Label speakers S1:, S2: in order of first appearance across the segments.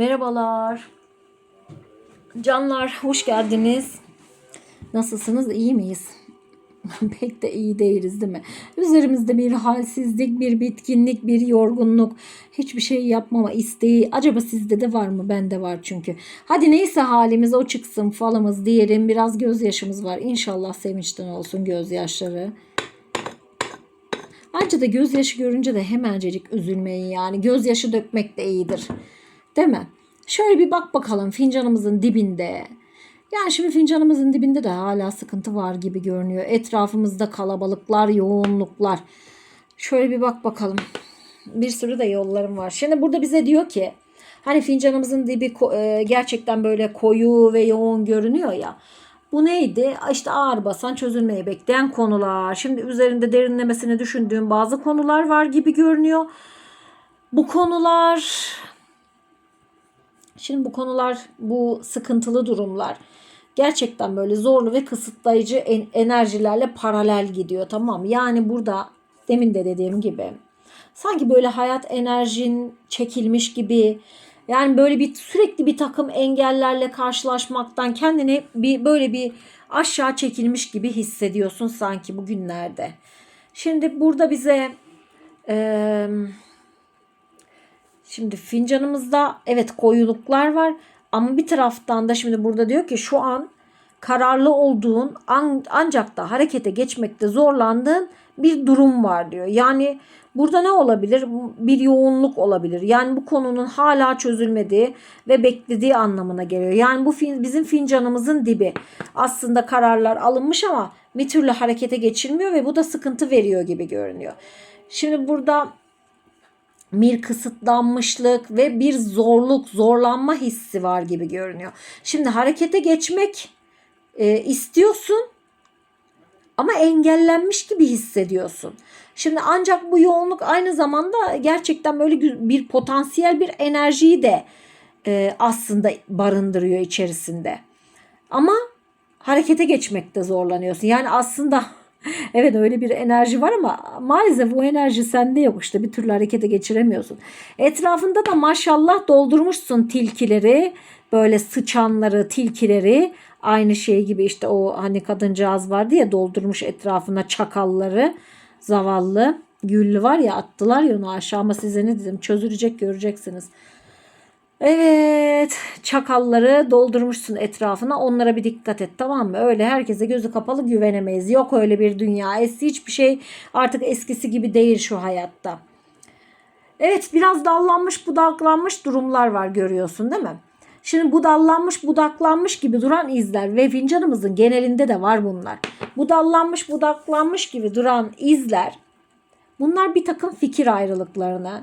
S1: Merhabalar. Canlar hoş geldiniz. Nasılsınız? İyi miyiz? Pek de iyi değiliz değil mi? Üzerimizde bir halsizlik, bir bitkinlik, bir yorgunluk, hiçbir şey yapmama isteği. Acaba sizde de var mı? Bende var çünkü. Hadi neyse halimiz o çıksın falımız diyelim. Biraz gözyaşımız var. İnşallah sevinçten olsun gözyaşları. Ayrıca da gözyaşı görünce de hemencecik üzülmeyin yani. Gözyaşı dökmek de iyidir. Değil mi? Şöyle bir bak bakalım fincanımızın dibinde. Yani şimdi fincanımızın dibinde de hala sıkıntı var gibi görünüyor. Etrafımızda kalabalıklar, yoğunluklar. Şöyle bir bak bakalım. Bir sürü de yollarım var. Şimdi burada bize diyor ki hani fincanımızın dibi e, gerçekten böyle koyu ve yoğun görünüyor ya. Bu neydi? İşte ağır basan çözülmeyi bekleyen konular. Şimdi üzerinde derinlemesine düşündüğüm bazı konular var gibi görünüyor. Bu konular Şimdi bu konular, bu sıkıntılı durumlar gerçekten böyle zorlu ve kısıtlayıcı en- enerjilerle paralel gidiyor tamam? Yani burada demin de dediğim gibi sanki böyle hayat enerjin çekilmiş gibi yani böyle bir sürekli bir takım engellerle karşılaşmaktan kendini bir böyle bir aşağı çekilmiş gibi hissediyorsun sanki bugünlerde. Şimdi burada bize eee Şimdi fincanımızda evet koyuluklar var ama bir taraftan da şimdi burada diyor ki şu an kararlı olduğun an- ancak da harekete geçmekte zorlandığın bir durum var diyor. Yani burada ne olabilir? Bir yoğunluk olabilir. Yani bu konunun hala çözülmediği ve beklediği anlamına geliyor. Yani bu fin- bizim fincanımızın dibi. Aslında kararlar alınmış ama bir türlü harekete geçilmiyor ve bu da sıkıntı veriyor gibi görünüyor. Şimdi burada bir kısıtlanmışlık ve bir zorluk, zorlanma hissi var gibi görünüyor. Şimdi harekete geçmek e, istiyorsun ama engellenmiş gibi hissediyorsun. Şimdi ancak bu yoğunluk aynı zamanda gerçekten böyle bir potansiyel bir enerjiyi de e, aslında barındırıyor içerisinde. Ama harekete geçmekte zorlanıyorsun. Yani aslında evet öyle bir enerji var ama maalesef o enerji sende yok işte. Bir türlü harekete geçiremiyorsun. Etrafında da maşallah doldurmuşsun tilkileri. Böyle sıçanları tilkileri. Aynı şey gibi işte o hani kadıncağız vardı ya doldurmuş etrafına çakalları. Zavallı. Güllü var ya attılar ya onu aşağı size ne dedim? Çözülecek göreceksiniz. Evet, çakalları doldurmuşsun etrafına. Onlara bir dikkat et tamam mı? Öyle herkese gözü kapalı güvenemeyiz. Yok öyle bir dünya. Eski hiçbir şey artık eskisi gibi değil şu hayatta. Evet, biraz dallanmış, budaklanmış durumlar var görüyorsun değil mi? Şimdi budallanmış, budaklanmış gibi duran izler ve fincanımızın genelinde de var bunlar. Budallanmış, budaklanmış gibi duran izler Bunlar bir takım fikir ayrılıklarını,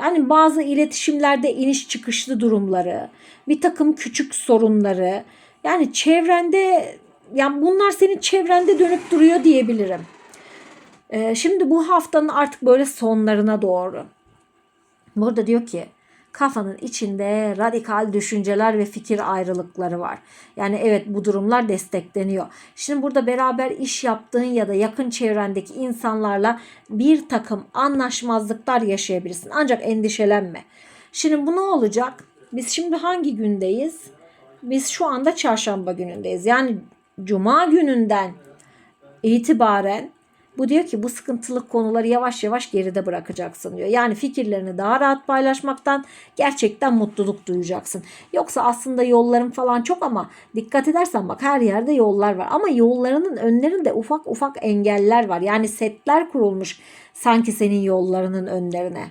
S1: yani bazı iletişimlerde iniş çıkışlı durumları, bir takım küçük sorunları, yani çevrende, yani bunlar senin çevrende dönüp duruyor diyebilirim. Ee, şimdi bu haftanın artık böyle sonlarına doğru. Burada diyor ki kafanın içinde radikal düşünceler ve fikir ayrılıkları var. Yani evet bu durumlar destekleniyor. Şimdi burada beraber iş yaptığın ya da yakın çevrendeki insanlarla bir takım anlaşmazlıklar yaşayabilirsin. Ancak endişelenme. Şimdi bu ne olacak? Biz şimdi hangi gündeyiz? Biz şu anda çarşamba günündeyiz. Yani cuma gününden itibaren bu diyor ki bu sıkıntılı konuları yavaş yavaş geride bırakacaksın diyor. Yani fikirlerini daha rahat paylaşmaktan gerçekten mutluluk duyacaksın. Yoksa aslında yolların falan çok ama dikkat edersen bak her yerde yollar var. Ama yollarının önlerinde ufak ufak engeller var. Yani setler kurulmuş sanki senin yollarının önlerine.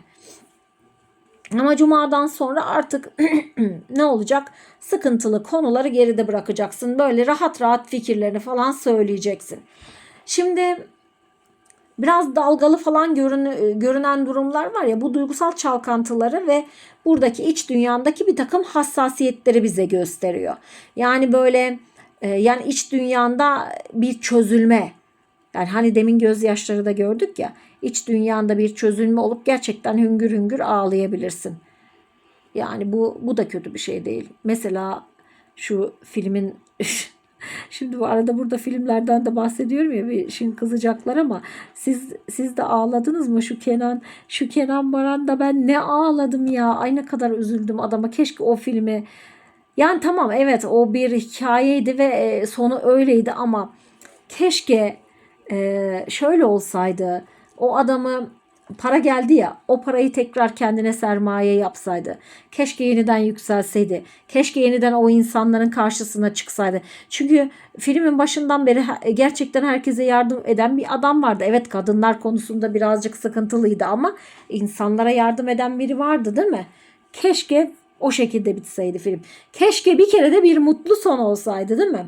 S1: Ama cumadan sonra artık ne olacak? Sıkıntılı konuları geride bırakacaksın. Böyle rahat rahat fikirlerini falan söyleyeceksin. Şimdi biraz dalgalı falan görün, görünen durumlar var ya bu duygusal çalkantıları ve buradaki iç dünyandaki bir takım hassasiyetleri bize gösteriyor. Yani böyle e, yani iç dünyanda bir çözülme yani hani demin gözyaşları da gördük ya iç dünyanda bir çözülme olup gerçekten hüngür hüngür ağlayabilirsin. Yani bu bu da kötü bir şey değil. Mesela şu filmin Şimdi bu arada burada filmlerden de bahsediyorum ya bir şimdi kızacaklar ama siz siz de ağladınız mı? Şu Kenan şu Kenan Baran da ben ne ağladım ya. Ay ne kadar üzüldüm adama. Keşke o filmi yani tamam evet o bir hikayeydi ve e, sonu öyleydi ama keşke e, şöyle olsaydı. O adamı para geldi ya o parayı tekrar kendine sermaye yapsaydı. Keşke yeniden yükselseydi. Keşke yeniden o insanların karşısına çıksaydı. Çünkü filmin başından beri gerçekten herkese yardım eden bir adam vardı. Evet kadınlar konusunda birazcık sıkıntılıydı ama insanlara yardım eden biri vardı değil mi? Keşke o şekilde bitseydi film. Keşke bir kere de bir mutlu son olsaydı değil mi?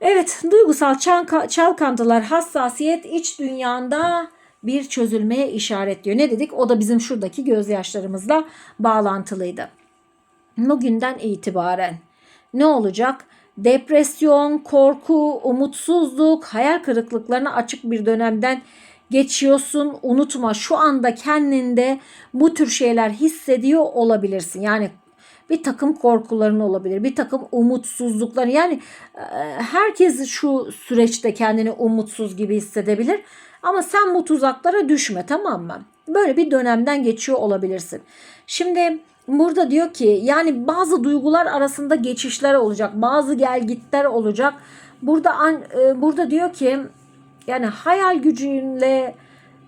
S1: Evet, duygusal çalka- çalkantılar, hassasiyet iç dünyanda bir çözülmeye işaretliyor. Ne dedik? O da bizim şuradaki gözyaşlarımızla bağlantılıydı. Bugünden itibaren ne olacak? Depresyon, korku, umutsuzluk, hayal kırıklıklarına açık bir dönemden geçiyorsun. Unutma şu anda kendinde bu tür şeyler hissediyor olabilirsin. Yani bir takım korkuların olabilir, bir takım umutsuzluklar. Yani e, herkes şu süreçte kendini umutsuz gibi hissedebilir. Ama sen bu tuzaklara düşme tamam mı? Böyle bir dönemden geçiyor olabilirsin. Şimdi burada diyor ki yani bazı duygular arasında geçişler olacak, bazı gelgitler olacak. Burada e, burada diyor ki yani hayal gücünle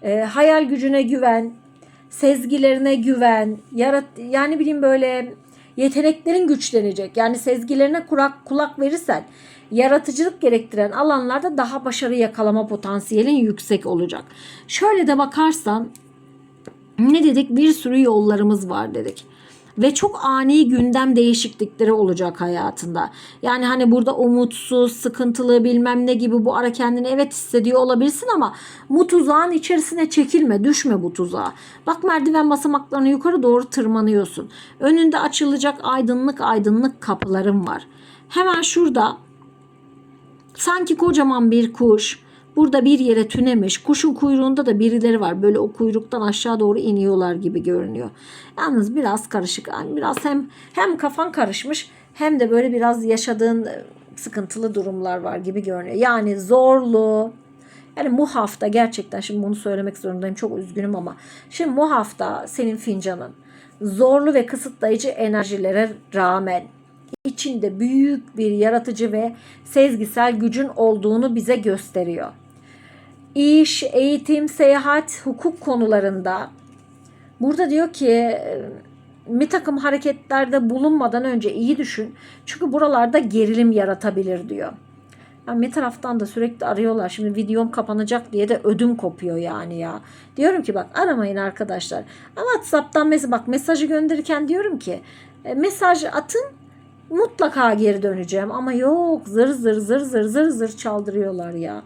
S1: e, hayal gücüne güven, sezgilerine güven, yarat yani bileyim böyle yeteneklerin güçlenecek. Yani sezgilerine kulak kulak verirsen yaratıcılık gerektiren alanlarda daha başarı yakalama potansiyelin yüksek olacak. Şöyle de bakarsan ne dedik? Bir sürü yollarımız var dedik. Ve çok ani gündem değişiklikleri olacak hayatında. Yani hani burada umutsuz, sıkıntılı bilmem ne gibi bu ara kendini evet hissediyor olabilirsin ama bu tuzağın içerisine çekilme, düşme bu tuzağa. Bak merdiven basamaklarını yukarı doğru tırmanıyorsun. Önünde açılacak aydınlık aydınlık kapıların var. Hemen şurada Sanki kocaman bir kuş burada bir yere tünemiş. Kuşun kuyruğunda da birileri var. Böyle o kuyruktan aşağı doğru iniyorlar gibi görünüyor. Yalnız biraz karışık. Yani biraz hem hem kafan karışmış hem de böyle biraz yaşadığın e, sıkıntılı durumlar var gibi görünüyor. Yani zorlu, yani bu hafta gerçekten şimdi bunu söylemek zorundayım. Çok üzgünüm ama şimdi bu hafta senin fincanın zorlu ve kısıtlayıcı enerjilere rağmen içinde büyük bir yaratıcı ve sezgisel gücün olduğunu bize gösteriyor. İş, eğitim, seyahat, hukuk konularında burada diyor ki bir takım hareketlerde bulunmadan önce iyi düşün. Çünkü buralarda gerilim yaratabilir diyor. Yani bir taraftan da sürekli arıyorlar. Şimdi videom kapanacak diye de ödüm kopuyor yani ya. Diyorum ki bak aramayın arkadaşlar. Ama WhatsApp'tan mes bak mesajı gönderirken diyorum ki e, mesaj atın mutlaka geri döneceğim. Ama yok zır zır zır zır zır zır çaldırıyorlar ya.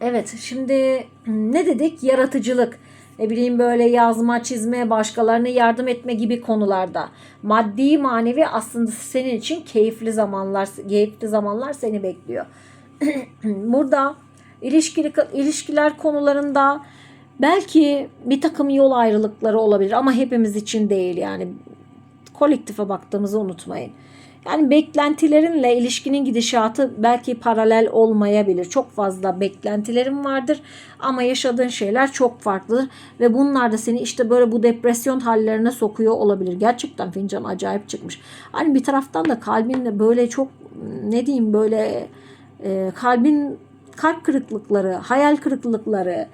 S1: Evet şimdi ne dedik? Yaratıcılık. Ne bileyim böyle yazma, çizme, başkalarına yardım etme gibi konularda. Maddi, manevi aslında senin için keyifli zamanlar, keyifli zamanlar seni bekliyor. Burada ilişkili, ilişkiler konularında belki bir takım yol ayrılıkları olabilir ama hepimiz için değil yani kolektife baktığımızı unutmayın. Yani beklentilerinle ilişkinin gidişatı belki paralel olmayabilir. Çok fazla beklentilerin vardır ama yaşadığın şeyler çok farklıdır ve bunlar da seni işte böyle bu depresyon hallerine sokuyor olabilir. Gerçekten fincan acayip çıkmış. Hani bir taraftan da kalbinle böyle çok ne diyeyim böyle e, kalbin kalp kırıklıkları, hayal kırıklıkları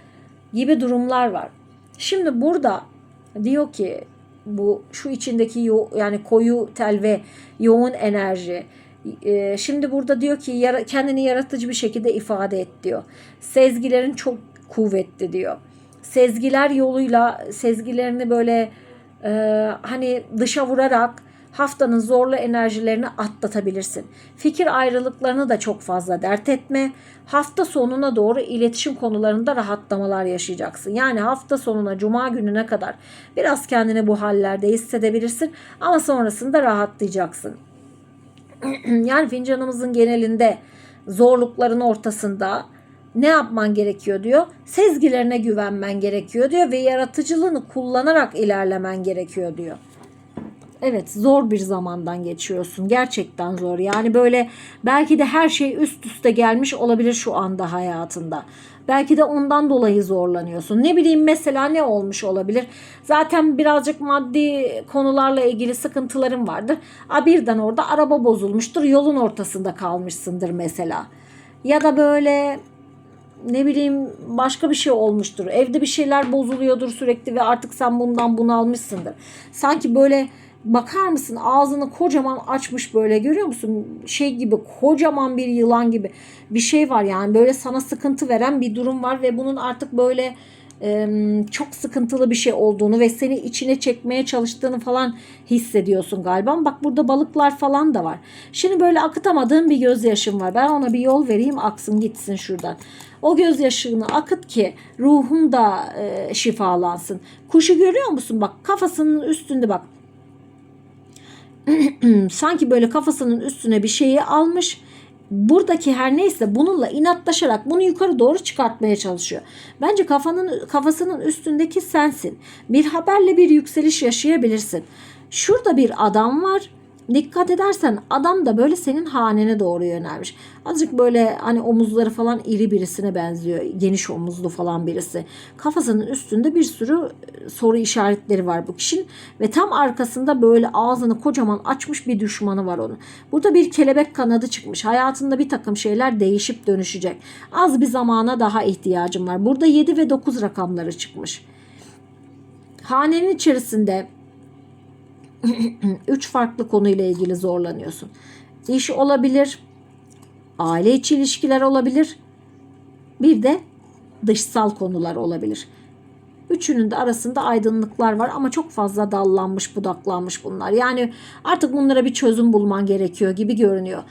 S1: gibi durumlar var. Şimdi burada diyor ki bu şu içindeki yo, yani koyu tel ve yoğun enerji. Ee, şimdi burada diyor ki yara, kendini yaratıcı bir şekilde ifade et diyor. Sezgilerin çok kuvvetli diyor. Sezgiler yoluyla sezgilerini böyle e, hani dışa vurarak haftanın zorlu enerjilerini atlatabilirsin. Fikir ayrılıklarını da çok fazla dert etme. Hafta sonuna doğru iletişim konularında rahatlamalar yaşayacaksın. Yani hafta sonuna cuma gününe kadar biraz kendini bu hallerde hissedebilirsin ama sonrasında rahatlayacaksın. yani fincanımızın genelinde zorlukların ortasında ne yapman gerekiyor diyor. Sezgilerine güvenmen gerekiyor diyor ve yaratıcılığını kullanarak ilerlemen gerekiyor diyor. Evet zor bir zamandan geçiyorsun. Gerçekten zor. Yani böyle belki de her şey üst üste gelmiş olabilir şu anda hayatında. Belki de ondan dolayı zorlanıyorsun. Ne bileyim mesela ne olmuş olabilir? Zaten birazcık maddi konularla ilgili sıkıntıların vardır. A birden orada araba bozulmuştur. Yolun ortasında kalmışsındır mesela. Ya da böyle ne bileyim başka bir şey olmuştur. Evde bir şeyler bozuluyordur sürekli ve artık sen bundan bunalmışsındır. Sanki böyle bakar mısın ağzını kocaman açmış böyle görüyor musun? Şey gibi kocaman bir yılan gibi bir şey var yani böyle sana sıkıntı veren bir durum var ve bunun artık böyle çok sıkıntılı bir şey olduğunu ve seni içine çekmeye çalıştığını falan hissediyorsun galiba. Bak burada balıklar falan da var. Şimdi böyle akıtamadığın bir gözyaşın var. Ben ona bir yol vereyim aksın gitsin şuradan. O gözyaşını akıt ki ruhun da şifalansın. Kuşu görüyor musun? Bak kafasının üstünde bak. Sanki böyle kafasının üstüne bir şeyi almış buradaki her neyse bununla inatlaşarak bunu yukarı doğru çıkartmaya çalışıyor. Bence kafanın kafasının üstündeki sensin. Bir haberle bir yükseliş yaşayabilirsin. Şurada bir adam var. Dikkat edersen adam da böyle senin hanene doğru yönelmiş. Azıcık böyle hani omuzları falan iri birisine benziyor. Geniş omuzlu falan birisi. Kafasının üstünde bir sürü e, soru işaretleri var bu kişinin. Ve tam arkasında böyle ağzını kocaman açmış bir düşmanı var onun. Burada bir kelebek kanadı çıkmış. Hayatında bir takım şeyler değişip dönüşecek. Az bir zamana daha ihtiyacım var. Burada 7 ve 9 rakamları çıkmış. Hanenin içerisinde üç farklı konuyla ilgili zorlanıyorsun. İş olabilir, aile içi ilişkiler olabilir, bir de dışsal konular olabilir. Üçünün de arasında aydınlıklar var ama çok fazla dallanmış, budaklanmış bunlar. Yani artık bunlara bir çözüm bulman gerekiyor gibi görünüyor.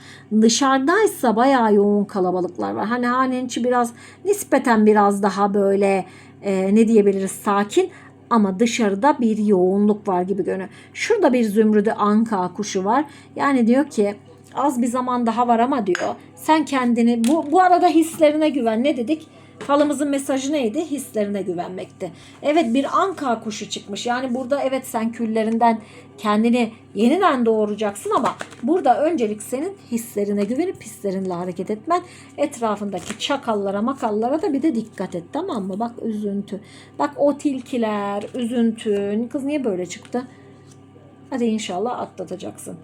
S1: Dışarıdaysa bayağı yoğun kalabalıklar var. Hani hanenin içi biraz nispeten biraz daha böyle e, ne diyebiliriz sakin ama dışarıda bir yoğunluk var gibi görünüyor. Şurada bir zümrüdü anka kuşu var. Yani diyor ki az bir zaman daha var ama diyor sen kendini bu, bu arada hislerine güven ne dedik? Falımızın mesajı neydi? Hislerine güvenmekti. Evet bir anka kuşu çıkmış. Yani burada evet sen küllerinden kendini yeniden doğuracaksın ama burada öncelik senin hislerine güvenip hislerinle hareket etmen. Etrafındaki çakallara makallara da bir de dikkat et tamam mı? Bak üzüntü. Bak o tilkiler, üzüntün. Kız niye böyle çıktı? Hadi inşallah atlatacaksın.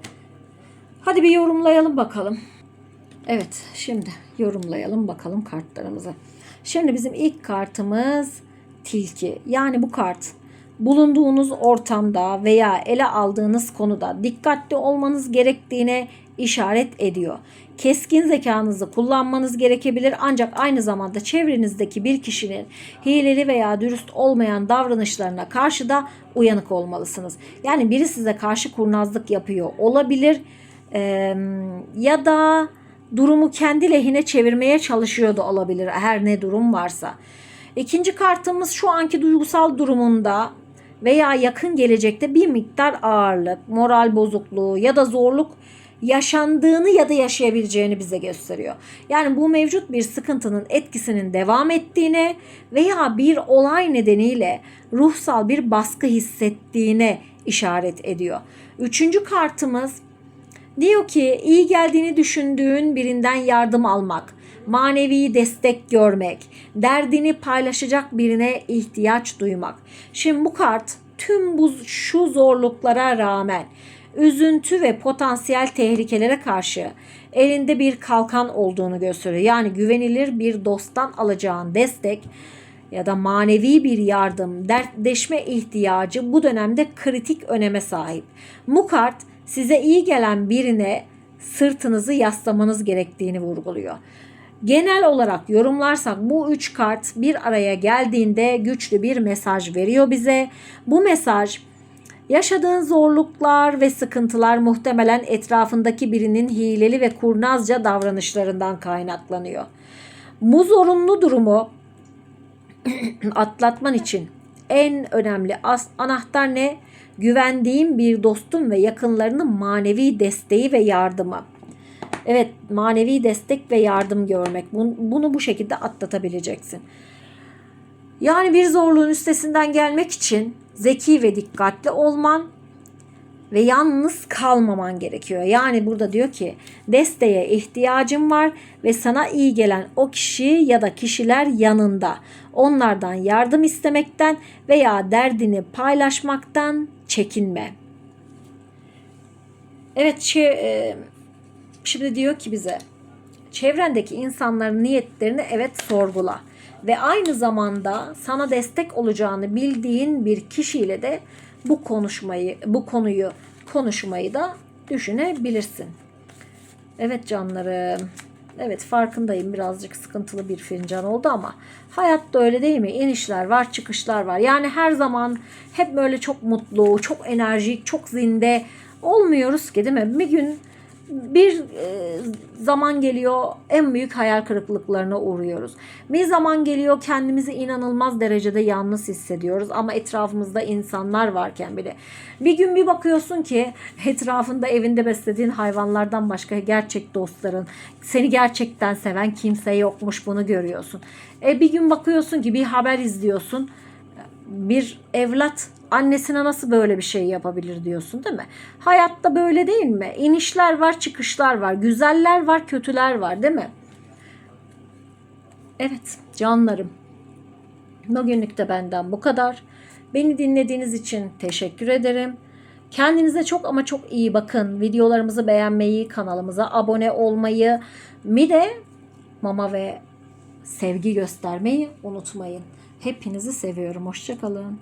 S1: Hadi bir yorumlayalım bakalım. Evet şimdi yorumlayalım bakalım kartlarımızı. Şimdi bizim ilk kartımız tilki. Yani bu kart bulunduğunuz ortamda veya ele aldığınız konuda dikkatli olmanız gerektiğine işaret ediyor. Keskin zekanızı kullanmanız gerekebilir ancak aynı zamanda çevrenizdeki bir kişinin hileli veya dürüst olmayan davranışlarına karşı da uyanık olmalısınız. Yani biri size karşı kurnazlık yapıyor olabilir ee, ya da durumu kendi lehine çevirmeye çalışıyor da olabilir her ne durum varsa. İkinci kartımız şu anki duygusal durumunda veya yakın gelecekte bir miktar ağırlık, moral bozukluğu ya da zorluk yaşandığını ya da yaşayabileceğini bize gösteriyor. Yani bu mevcut bir sıkıntının etkisinin devam ettiğine veya bir olay nedeniyle ruhsal bir baskı hissettiğine işaret ediyor. Üçüncü kartımız Diyor ki iyi geldiğini düşündüğün birinden yardım almak, manevi destek görmek, derdini paylaşacak birine ihtiyaç duymak. Şimdi bu kart tüm bu şu zorluklara rağmen üzüntü ve potansiyel tehlikelere karşı elinde bir kalkan olduğunu gösteriyor. Yani güvenilir bir dosttan alacağın destek ya da manevi bir yardım, dertleşme ihtiyacı bu dönemde kritik öneme sahip. Bu kart size iyi gelen birine sırtınızı yaslamanız gerektiğini vurguluyor. Genel olarak yorumlarsak bu üç kart bir araya geldiğinde güçlü bir mesaj veriyor bize. Bu mesaj yaşadığın zorluklar ve sıkıntılar muhtemelen etrafındaki birinin hileli ve kurnazca davranışlarından kaynaklanıyor. Bu zorunlu durumu atlatman için en önemli anahtar ne? Güvendiğim bir dostum ve yakınlarının manevi desteği ve yardımı. Evet manevi destek ve yardım görmek. Bunu bu şekilde atlatabileceksin. Yani bir zorluğun üstesinden gelmek için zeki ve dikkatli olman, ve yalnız kalmaman gerekiyor. Yani burada diyor ki desteğe ihtiyacın var ve sana iyi gelen o kişi ya da kişiler yanında. Onlardan yardım istemekten veya derdini paylaşmaktan çekinme. Evet şey, e, şimdi diyor ki bize çevrendeki insanların niyetlerini evet sorgula ve aynı zamanda sana destek olacağını bildiğin bir kişiyle de bu konuşmayı bu konuyu konuşmayı da düşünebilirsin. Evet canlarım. Evet farkındayım birazcık sıkıntılı bir fincan oldu ama hayatta öyle değil mi? İnişler var, çıkışlar var. Yani her zaman hep böyle çok mutlu, çok enerjik, çok zinde olmuyoruz ki değil mi? Bir gün bir e, zaman geliyor en büyük hayal kırıklıklarına uğruyoruz. Bir zaman geliyor kendimizi inanılmaz derecede yalnız hissediyoruz ama etrafımızda insanlar varken bile. Bir gün bir bakıyorsun ki etrafında evinde beslediğin hayvanlardan başka gerçek dostların, seni gerçekten seven kimse yokmuş bunu görüyorsun. E bir gün bakıyorsun ki bir haber izliyorsun bir evlat annesine nasıl böyle bir şey yapabilir diyorsun değil mi? Hayatta böyle değil mi? İnişler var, çıkışlar var, güzeller var, kötüler var değil mi? Evet canlarım. Bugünlük de benden bu kadar. Beni dinlediğiniz için teşekkür ederim. Kendinize çok ama çok iyi bakın. Videolarımızı beğenmeyi, kanalımıza abone olmayı, bir de mama ve sevgi göstermeyi unutmayın. Hepinizi seviyorum. Hoşçakalın.